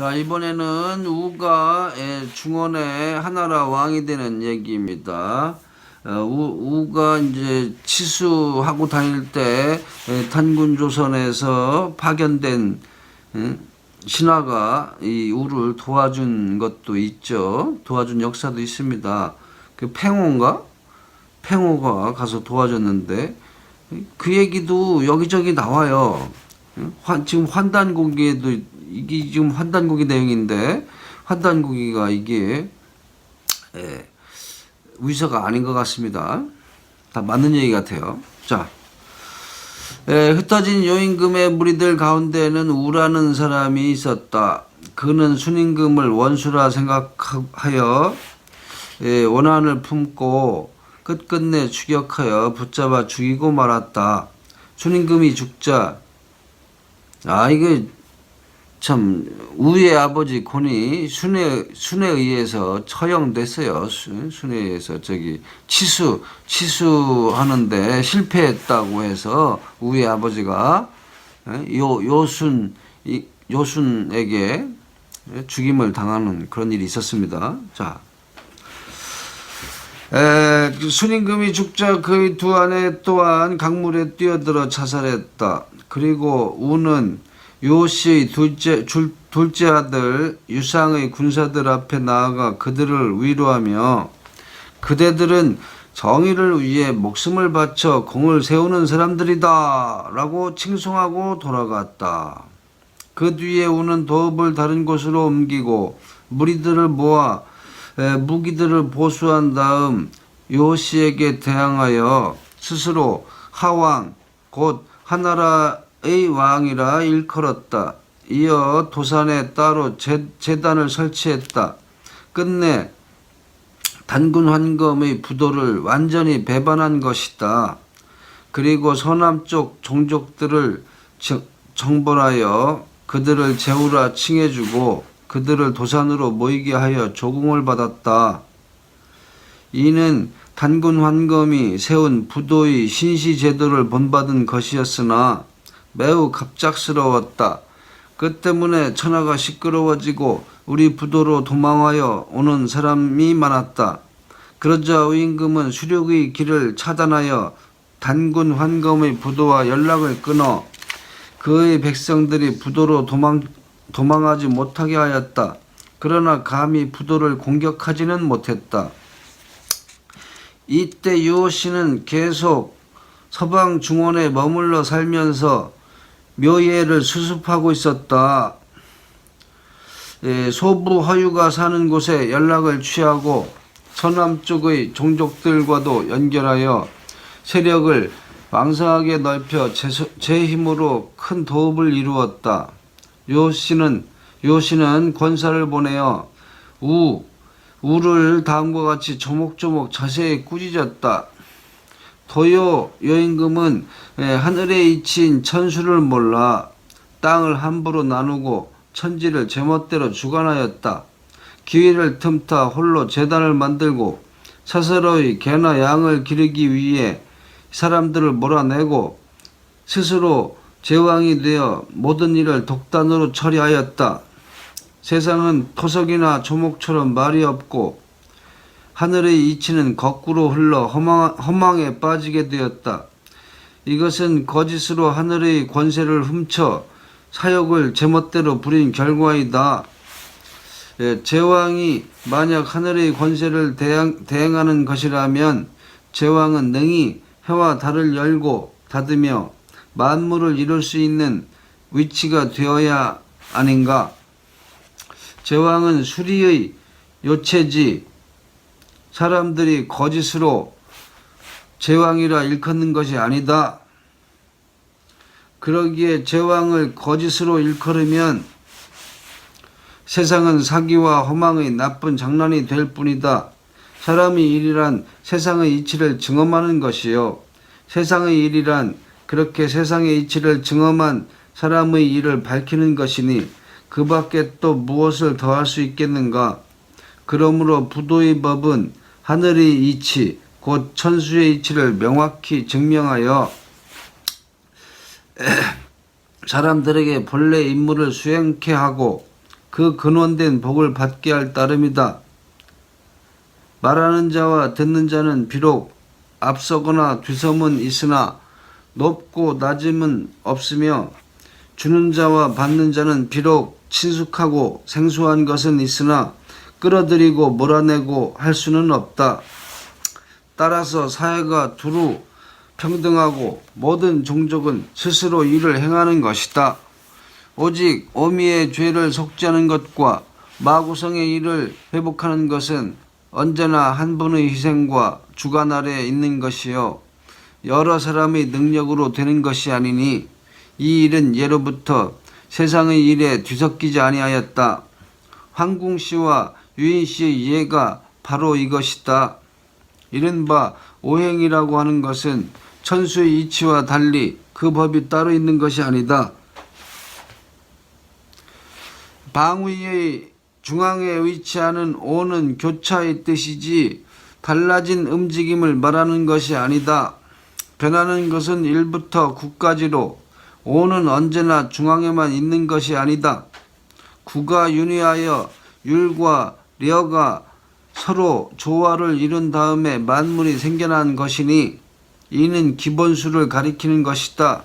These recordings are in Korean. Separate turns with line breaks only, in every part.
자, 이번에는 우가 예, 중원의 하나라 왕이 되는 얘기입니다. 어, 우, 우가 이제 치수하고 다닐 때 예, 탄군 조선에서 파견된 예, 신하가 이 우를 도와준 것도 있죠. 도와준 역사도 있습니다. 그 팽호인가? 팽호가 가서 도와줬는데 그 얘기도 여기저기 나와요. 환, 지금 환단고기에도 이게 지금 환단고기 내용인데 환단고기가 이게 예, 위서가 아닌 것 같습니다. 다 맞는 얘기 같아요. 자, 예, 흩어진 요임금의 무리들 가운데는 우라는 사람이 있었다. 그는 순임금을 원수라 생각하여 예, 원한을 품고 끝끝내 추격하여 붙잡아 죽이고 말았다. 순임금이 죽자 아 이게 참 우의 아버지 곤이 순에 순에 의해서 처형됐어요. 순, 순에 의해서 저기 치수 치수하는데 실패했다고 해서 우의 아버지가 예, 요 요순 이 요순에게 죽임을 당하는 그런 일이 있었습니다. 자. 에, 그 순임금이 죽자 그의 두 아내 또한 강물에 뛰어들어 자살했다. 그리고 우는 요시의 둘째, 줄, 둘째 아들 유상의 군사들 앞에 나아가 그들을 위로하며 그대들은 정의를 위해 목숨을 바쳐 공을 세우는 사람들이다 라고 칭송하고 돌아갔다. 그 뒤에 우는 도읍을 다른 곳으로 옮기고 무리들을 모아 에, 무기들을 보수한 다음 요시에게 대항하여 스스로 하왕 곧 하나라 의 왕이라 일컬었다. 이어 도산에 따로 제, 재단을 설치했다. 끝내 단군 환검의 부도를 완전히 배반한 것이다. 그리고 서남쪽 종족들을 정- 정벌하여 그들을 제후라 칭해주고 그들을 도산으로 모이게 하여 조공을 받았다. 이는 단군 환검이 세운 부도의 신시 제도를 본받은 것이었으나 매우 갑작스러웠다. 그 때문에 천하가 시끄러워지고 우리 부도로 도망하여 오는 사람이 많았다. 그러자 의임금은 수륙의 길을 차단하여 단군 환검의 부도와 연락을 끊어 그의 백성들이 부도로 도망, 도망하지 못하게 하였다. 그러나 감히 부도를 공격하지는 못했다. 이때 유호 씨는 계속 서방 중원에 머물러 살면서 묘예를 수습하고 있었다. 예, 소부 허유가 사는 곳에 연락을 취하고 서남쪽의 종족들과도 연결하여 세력을 왕성하게 넓혀 제, 제 힘으로 큰 도읍을 이루었다. 요 씨는 요 씨는 권사를 보내어 우 우를 다음과 같이 조목조목 자세히 꾸짖었다. 도요 여임금은 예, 하늘에 이친 천수를 몰라 땅을 함부로 나누고 천지를 제멋대로 주관하였다. 기회를 틈타 홀로 재단을 만들고 스스로의 개나 양을 기르기 위해 사람들을 몰아내고 스스로 제왕이 되어 모든 일을 독단으로 처리하였다. 세상은 토석이나 조목처럼 말이 없고 하늘의 이치는 거꾸로 흘러 허망, 허망 에 빠지게 되었다. 이것은 거짓으로 하늘의 권세를 훔쳐 사역을 제멋대로 부린 결과이다. 예, 제왕이 만약 하늘의 권세를 대행, 대행하는 것이라면 제왕은 능히 해와 달을 열고 닫으며 만물을 이룰 수 있는 위치가 되어야 아닌가? 제왕은 수리의 요체지 사람들이 거짓으로 제왕이라 일컫는 것이 아니다. 그러기에 제왕을 거짓으로 일컬으면 세상은 사기와 허망의 나쁜 장난이 될 뿐이다. 사람의 일이란 세상의 이치를 증험하는 것이요. 세상의 일이란 그렇게 세상의 이치를 증험한 사람의 일을 밝히는 것이니 그 밖에 또 무엇을 더할 수 있겠는가? 그러므로 부도의 법은 하늘의 이치, 곧 천수의 이치를 명확히 증명하여 사람들에게 본래 임무를 수행케 하고 그 근원된 복을 받게 할 따름이다. 말하는 자와 듣는 자는 비록 앞서거나 뒤섬은 있으나 높고 낮음은 없으며 주는 자와 받는 자는 비록 친숙하고 생소한 것은 있으나 끌어들이고 몰아내고 할 수는 없다. 따라서 사회가 두루 평등하고 모든 종족은 스스로 일을 행하는 것이다. 오직 어미의 죄를 속죄하는 것과 마구성의 일을 회복하는 것은 언제나 한 분의 희생과 주관 아래에 있는 것이요 여러 사람의 능력으로 되는 것이 아니니 이 일은 예로부터 세상의 일에 뒤섞이지 아니하였다. 황궁 씨와 유인 씨의 예가 바로 이것이다. 이른바 오행이라고 하는 것은 천수의 이치와 달리 그 법이 따로 있는 것이 아니다. 방위의 중앙에 위치하는 오는 교차의 뜻이지 달라진 움직임을 말하는 것이 아니다. 변하는 것은 1부터 9까지로 오는 언제나 중앙에만 있는 것이 아니다. 구가 윤회하여 율과 려가 서로 조화를 이룬 다음에 만물이 생겨난 것이니 이는 기본수를 가리키는 것이다.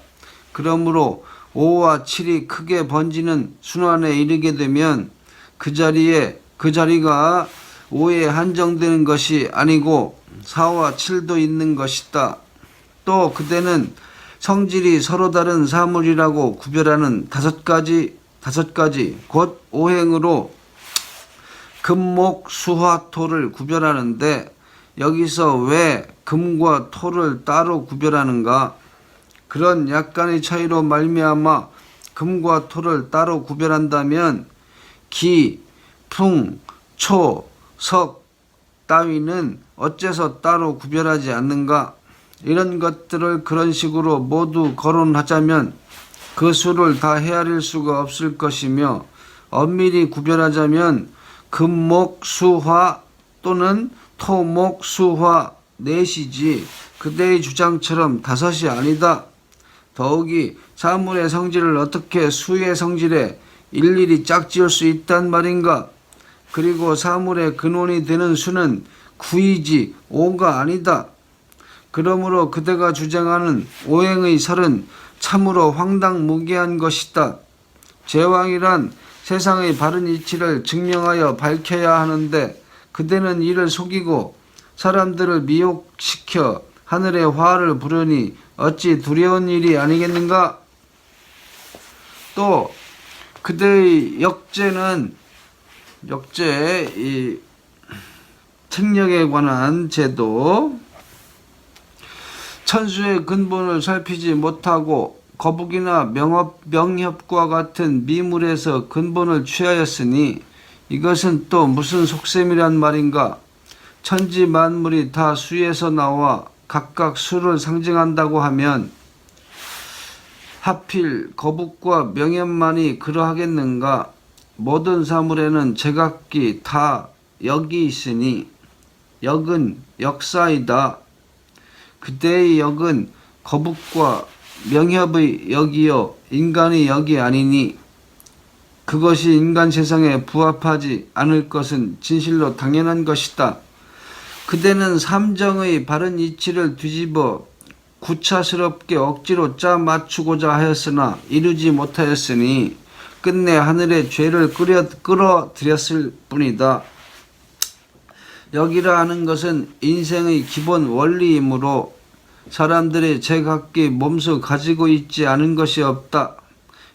그러므로 5와 7이 크게 번지는 순환에 이르게 되면 그 자리에 그 자리가 5에 한정되는 것이 아니고 4와 7도 있는 것이다. 또 그대는 성질이 서로 다른 사물이라고 구별하는 다섯 가지 다섯 가지 곧 오행으로 금목 수화 토를 구별하는데 여기서 왜 금과 토를 따로 구별하는가? 그런 약간의 차이로 말미암아 금과 토를 따로 구별한다면 기, 풍, 초, 석 따위는 어째서 따로 구별하지 않는가? 이런 것들을 그런 식으로 모두 거론하자면 그 수를 다 헤아릴 수가 없을 것이며 엄밀히 구별하자면 금목 수화 또는 토목 수화 넷이지 그대의 주장처럼 다섯이 아니다. 더욱이 사물의 성질을 어떻게 수의 성질에 일일이 짝지을 수 있단 말인가? 그리고 사물의 근원이 되는 수는 구이지 오가 아니다. 그러므로 그대가 주장하는 오행의 설은 참으로 황당무계한 것이다. 제왕이란 세상의 바른 이치를 증명하여 밝혀야 하는데 그대는 이를 속이고 사람들을 미혹시켜 하늘의 화를 부르니 어찌 두려운 일이 아니겠는가? 또 그대의 역제는 역제 이 책령에 관한 제도 천수의 근본을 살피지 못하고 거북이나 명업, 명협과 같은 미물에서 근본을 취하였으니 이것은 또 무슨 속셈이란 말인가? 천지 만물이 다 수에서 나와 각각 수를 상징한다고 하면 하필 거북과 명협만이 그러하겠는가? 모든 사물에는 제각기 다 역이 있으니 역은 역사이다. 그때의 역은 거북과 명협의 역이요 인간의 역이 아니니 그것이 인간 세상에 부합하지 않을 것은 진실로 당연한 것이다. 그대는 삼정의 바른 이치를 뒤집어 구차스럽게 억지로 짜 맞추고자 하였으나 이루지 못하였으니 끝내 하늘의 죄를 끌어, 끌어들였을 뿐이다. 여기라 하는 것은 인생의 기본 원리이므로 사람들이 제각기 몸소 가지고 있지 않은 것이 없다.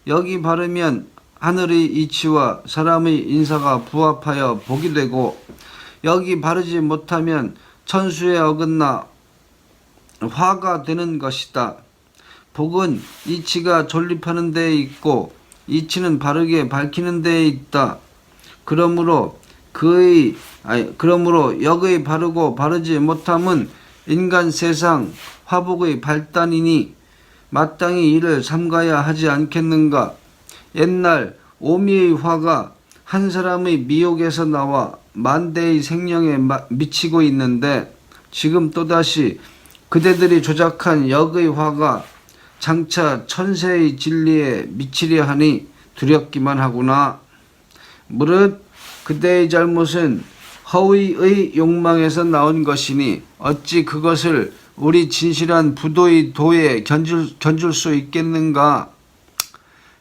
여기 바르면 하늘의 이치와 사람의 인사가 부합하여 복이 되고 여기 바르지 못하면 천수에 어긋나 화가 되는 것이다. 복은 이치가 존립하는 데에 있고 이치는 바르게 밝히는 데에 있다. 그러므로 그의 아니, 그러므로 역의 바르고 바르지 못함은 인간 세상 화복의 발단이니 마땅히 이를 삼가야 하지 않겠는가? 옛날 오미의 화가 한 사람의 미혹에서 나와 만대의 생명에 미치고 있는데 지금 또다시 그대들이 조작한 역의 화가 장차 천세의 진리에 미치려 하니 두렵기만 하구나. 무릇 그대의 잘못은 허위의 욕망에서 나온 것이니 어찌 그것을 우리 진실한 부도의 도에 견줄, 견줄 수 있겠는가?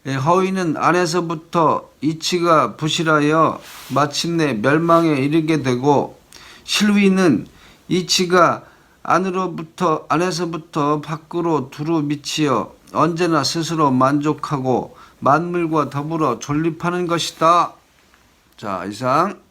예, 허위는 안에서부터 이치가 부실하여 마침내 멸망에 이르게 되고 실위는 이치가 안으로부터 안에서부터 밖으로 두루 미치어 언제나 스스로 만족하고 만물과 더불어 존립하는 것이다. 자, 이상